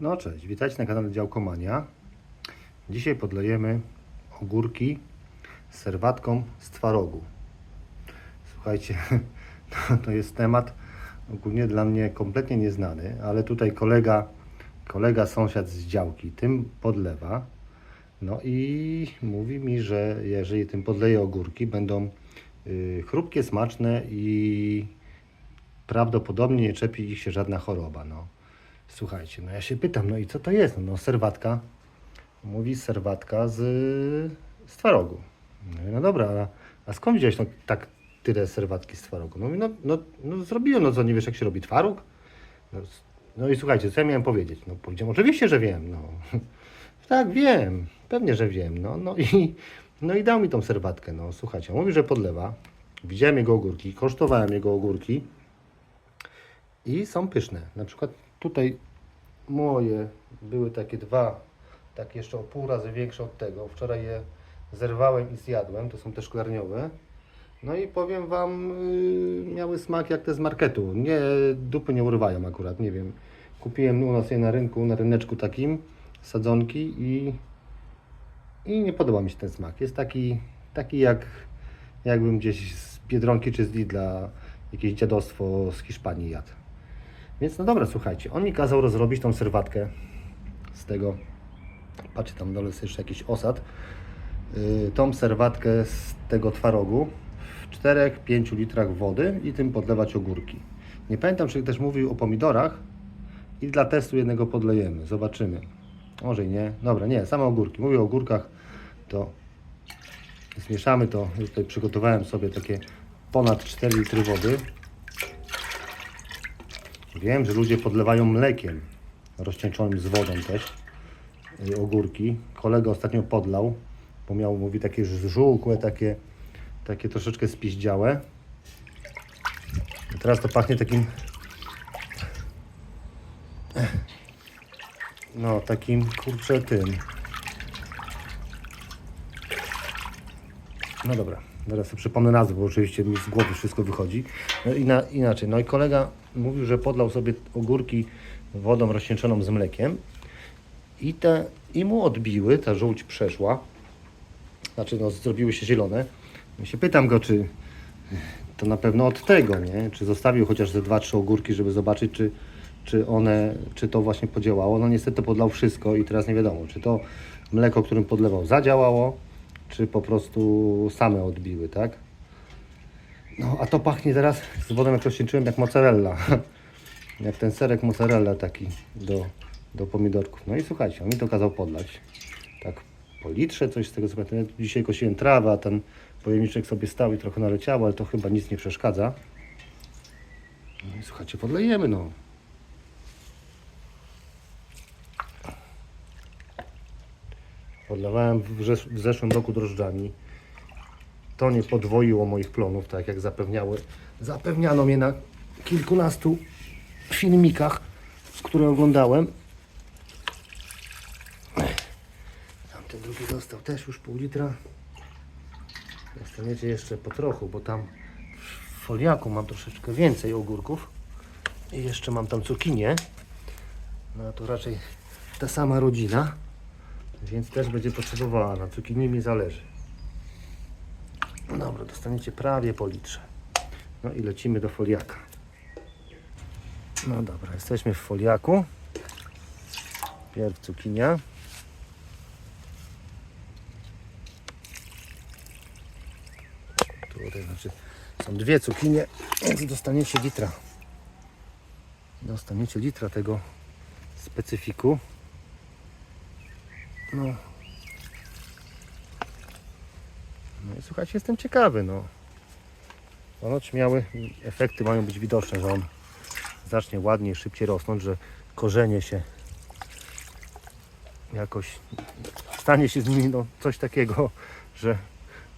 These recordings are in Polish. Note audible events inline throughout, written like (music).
No cześć, witajcie na kanale Działkomania. Dzisiaj podlejemy ogórki serwatką z twarogu. Słuchajcie, (laughs) to jest temat ogólnie dla mnie kompletnie nieznany, ale tutaj kolega, kolega sąsiad z działki tym podlewa. No i mówi mi, że jeżeli tym podleje ogórki, będą y, chrupkie, smaczne i prawdopodobnie nie czepi ich się żadna choroba. No. Słuchajcie, no ja się pytam, no i co to jest? No, no serwatka, mówi serwatka z, z twarogu. No, no dobra, a, a skąd wziąłeś no, tak tyle serwatki z twarogu? No, mówi, no, no, no zrobiłem, no co, nie wiesz jak się robi twaróg? No, no i słuchajcie, co ja miałem powiedzieć? No powiedziałem, oczywiście, że wiem, no. (laughs) Tak, wiem, pewnie, że wiem, no, no i, no i dał mi tą serwatkę, no, słuchajcie, mówi, że podlewa, widziałem jego ogórki, kosztowałem jego ogórki, i są pyszne. Na przykład tutaj moje były takie dwa, tak jeszcze o pół razy większe od tego. Wczoraj je zerwałem i zjadłem, to są te szklarniowe. No i powiem Wam, yy, miały smak jak te z marketu. Nie, dupy nie urywają akurat, nie wiem. Kupiłem u nas je na rynku, na ryneczku takim, sadzonki i, i nie podoba mi się ten smak. Jest taki, taki jak jakbym gdzieś z Biedronki czy z Lidla jakieś dziadostwo z Hiszpanii jadł. Więc no dobra, słuchajcie, on mi kazał rozrobić tą serwatkę z tego, patrzcie tam dole jest jeszcze jakiś osad, yy, tą serwatkę z tego twarogu w 4-5 litrach wody i tym podlewać ogórki. Nie pamiętam, czy też mówił o pomidorach i dla testu jednego podlejemy, zobaczymy. Może i nie, dobra, nie, same ogórki. Mówię o ogórkach, to zmieszamy to, tutaj przygotowałem sobie takie ponad 4 litry wody. Wiem, że ludzie podlewają mlekiem rozcieńczonym z wodą też y, ogórki. Kolega ostatnio podlał, bo miał, mówi, takie żółkłe, takie, takie troszeczkę spiździałe. I teraz to pachnie takim no, takim kurczę tym No dobra, zaraz sobie przypomnę nazwę, bo oczywiście mi z głowy wszystko wychodzi. No ina, inaczej, no i kolega mówił, że podlał sobie ogórki wodą rozcieńczoną z mlekiem i, te, i mu odbiły, ta żółć przeszła, znaczy no, zrobiły się zielone. I się pytam go, czy to na pewno od tego, nie? Czy zostawił chociaż ze dwa, trzy ogórki, żeby zobaczyć, czy, czy one, czy to właśnie podziałało. No niestety podlał wszystko i teraz nie wiadomo, czy to mleko, którym podlewał zadziałało, czy po prostu same odbiły, tak? No, a to pachnie teraz z wodą, jak rozcieńczyłem, jak mozzarella. (laughs) jak ten serek mozzarella taki do, do pomidorków. No i słuchajcie, on mi to kazał podlać. Tak po litrze, coś z tego pamiętam. Ja dzisiaj kosiłem trawę, a ten pojemniczek sobie stał i trochę naleciało, ale to chyba nic nie przeszkadza. No i słuchajcie, podlejemy no. Podlewałem w, zesz- w zeszłym roku drożdżami. To nie podwoiło moich plonów, tak jak zapewniały. Zapewniano mnie na kilkunastu filmikach, które oglądałem. Tamten drugi dostał też już pół litra. Dostaniecie jeszcze po trochu, bo tam w foliaku mam troszeczkę więcej ogórków. I jeszcze mam tam cukinię. No to raczej ta sama rodzina. Więc też będzie potrzebowała. Na cukinii mi zależy. No dobra, dostaniecie prawie po litrze. No i lecimy do foliaka. No dobra, jesteśmy w foliaku. Pierw cukinia. Tutaj znaczy są dwie cukinie, więc dostaniecie litra. Dostaniecie litra tego specyfiku. No. No i słuchajcie, jestem ciekawy, no. Ponoć miały, efekty mają być widoczne, że on zacznie ładniej, szybciej rosnąć, że korzenie się jakoś, stanie się z nimi no, coś takiego, że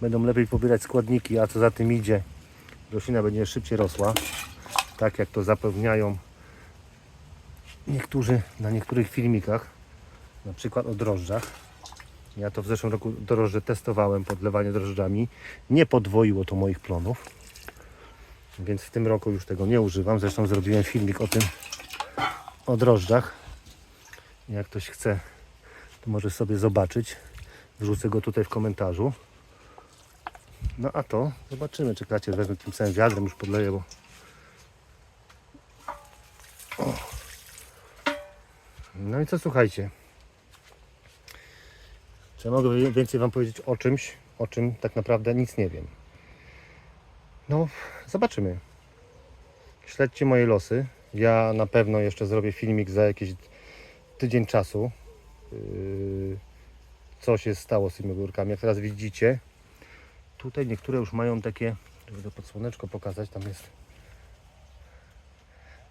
będą lepiej pobierać składniki, a co za tym idzie, roślina będzie szybciej rosła, tak jak to zapewniają niektórzy na niektórych filmikach na przykład o drożdżach. Ja to w zeszłym roku drożdże testowałem, podlewanie drożdżami. Nie podwoiło to moich plonów, więc w tym roku już tego nie używam. Zresztą zrobiłem filmik o tym, o drożdżach. Jak ktoś chce, to może sobie zobaczyć. Wrzucę go tutaj w komentarzu. No a to zobaczymy, czy kracie wezmę tym samym wiadrem, już podleję, bo... No i co słuchajcie? Czy ja mogę więcej Wam powiedzieć o czymś, o czym tak naprawdę nic nie wiem? No, zobaczymy. Śledźcie moje losy. Ja na pewno jeszcze zrobię filmik za jakiś tydzień czasu. Yy, co się stało z tymi ogórkami. Jak teraz widzicie, tutaj niektóre już mają takie, żeby to pod słoneczko pokazać, tam jest.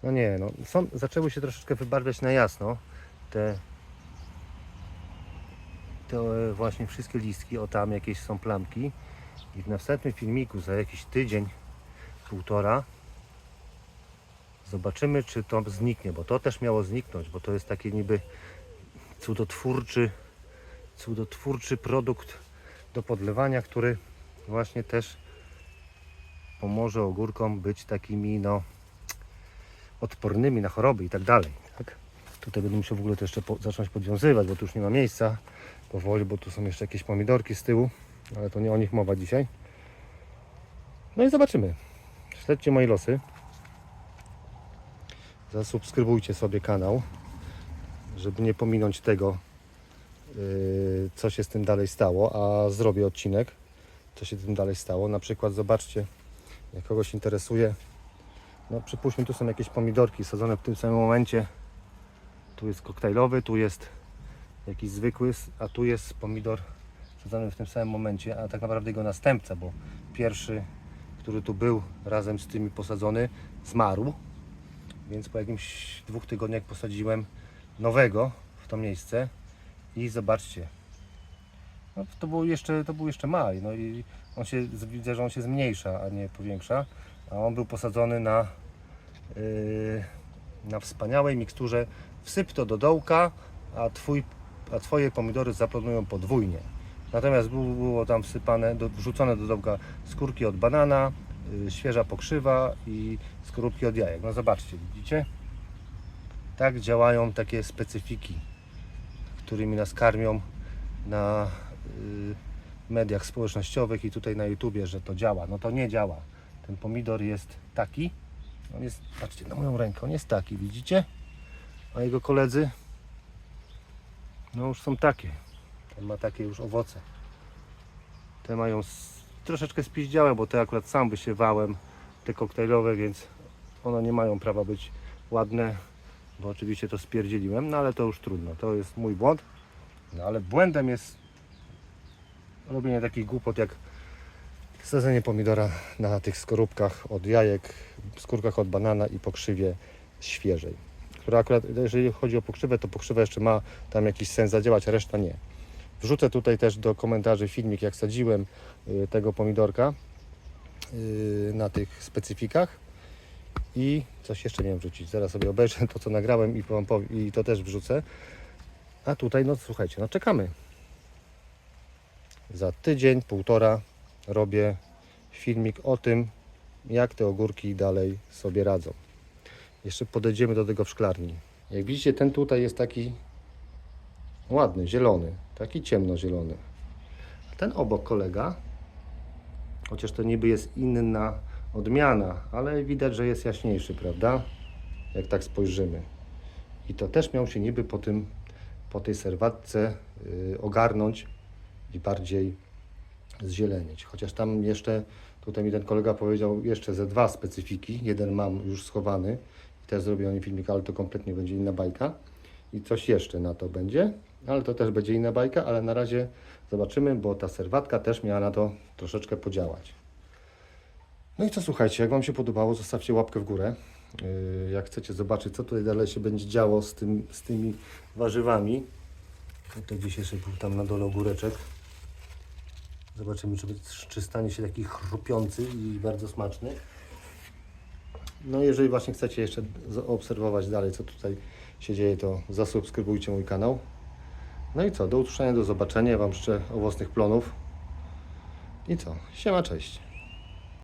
No nie, no są, zaczęły się troszeczkę wybarwiać na jasno. Te, te właśnie wszystkie listki, o tam jakieś są plamki. I w następnym filmiku za jakiś tydzień, półtora, zobaczymy, czy to zniknie, bo to też miało zniknąć, bo to jest taki niby cudotwórczy, cudotwórczy produkt do podlewania, który właśnie też pomoże ogórkom być takimi no odpornymi na choroby i tak dalej. Tak? Tutaj będę musiał w ogóle to jeszcze po, zacząć podwiązywać, bo tu już nie ma miejsca powoli, bo tu są jeszcze jakieś pomidorki z tyłu, ale to nie o nich mowa dzisiaj. No i zobaczymy. Śledźcie moje losy. Zasubskrybujcie sobie kanał, żeby nie pominąć tego, yy, co się z tym dalej stało, a zrobię odcinek, co się z tym dalej stało. Na przykład zobaczcie, jak kogoś interesuje, no przypuśćmy, tu są jakieś pomidorki sadzone w tym samym momencie. Tu jest koktajlowy, tu jest jakiś zwykły, a tu jest pomidor sadzony w tym samym momencie, a tak naprawdę jego następca, bo pierwszy, który tu był razem z tymi posadzony, zmarł. Więc po jakimś dwóch tygodniach posadziłem nowego w to miejsce i zobaczcie. No, to, był jeszcze, to był jeszcze maj, no i on się, widzę, że on się zmniejsza, a nie powiększa. A on był posadzony na, yy, na wspaniałej miksturze wsyp to do dołka, a, twój, a Twoje pomidory zaplonują podwójnie. Natomiast było, tam wsypane, do, wrzucone do dołka skórki od banana, yy, świeża pokrzywa i skorupki od jajek. No zobaczcie, widzicie? Tak działają takie specyfiki, którymi nas karmią na y, mediach społecznościowych i tutaj na YouTubie, że to działa. No to nie działa. Ten pomidor jest taki. On jest, patrzcie na moją rękę, on jest taki, widzicie? A jego koledzy no już są takie. Ten ma takie już owoce. Te mają troszeczkę spiździałe, bo te akurat sam wysiewałem, te koktajlowe, więc one nie mają prawa być ładne, bo oczywiście to spierdzieliłem, no ale to już trudno, to jest mój błąd. No ale błędem jest robienie takich głupot jak sadzenie pomidora na tych skorupkach od jajek, skórkach od banana i pokrzywie świeżej. Która akurat, jeżeli chodzi o pokrzywę, to pokrzywa jeszcze ma tam jakiś sens zadziałać, reszta nie. Wrzucę tutaj też do komentarzy filmik, jak sadziłem y, tego pomidorka y, na tych specyfikach. I coś jeszcze miałem wrzucić. Zaraz sobie obejrzę to, co nagrałem i, i to też wrzucę. A tutaj, no słuchajcie, no czekamy. Za tydzień, półtora robię filmik o tym, jak te ogórki dalej sobie radzą. Jeszcze podejdziemy do tego w szklarni. Jak widzicie, ten tutaj jest taki ładny, zielony, taki ciemnozielony. A ten obok kolega, chociaż to niby jest inna odmiana, ale widać, że jest jaśniejszy, prawda? Jak tak spojrzymy. I to też miał się niby po tym, po tej serwatce y, ogarnąć i bardziej zzielenić. Chociaż tam jeszcze, tutaj mi ten kolega powiedział, jeszcze ze dwa specyfiki. Jeden mam już schowany też zrobiony filmik, ale to kompletnie będzie inna bajka. I coś jeszcze na to będzie, ale to też będzie inna bajka, ale na razie zobaczymy, bo ta serwatka też miała na to troszeczkę podziałać. No i co słuchajcie, jak Wam się podobało, zostawcie łapkę w górę. Yy, Jak chcecie zobaczyć, co tutaj dalej się będzie działo z, tym, z tymi warzywami. Tutaj gdzieś jeszcze był tam na dole ogóreczek. Zobaczymy, czy, czy stanie się taki chrupiący i bardzo smaczny. No jeżeli właśnie chcecie jeszcze zaobserwować dalej, co tutaj się dzieje, to zasubskrybujcie mój kanał. No i co, do usłyszenia, do zobaczenia. Wam życzę owocnych plonów. I co, siema, cześć.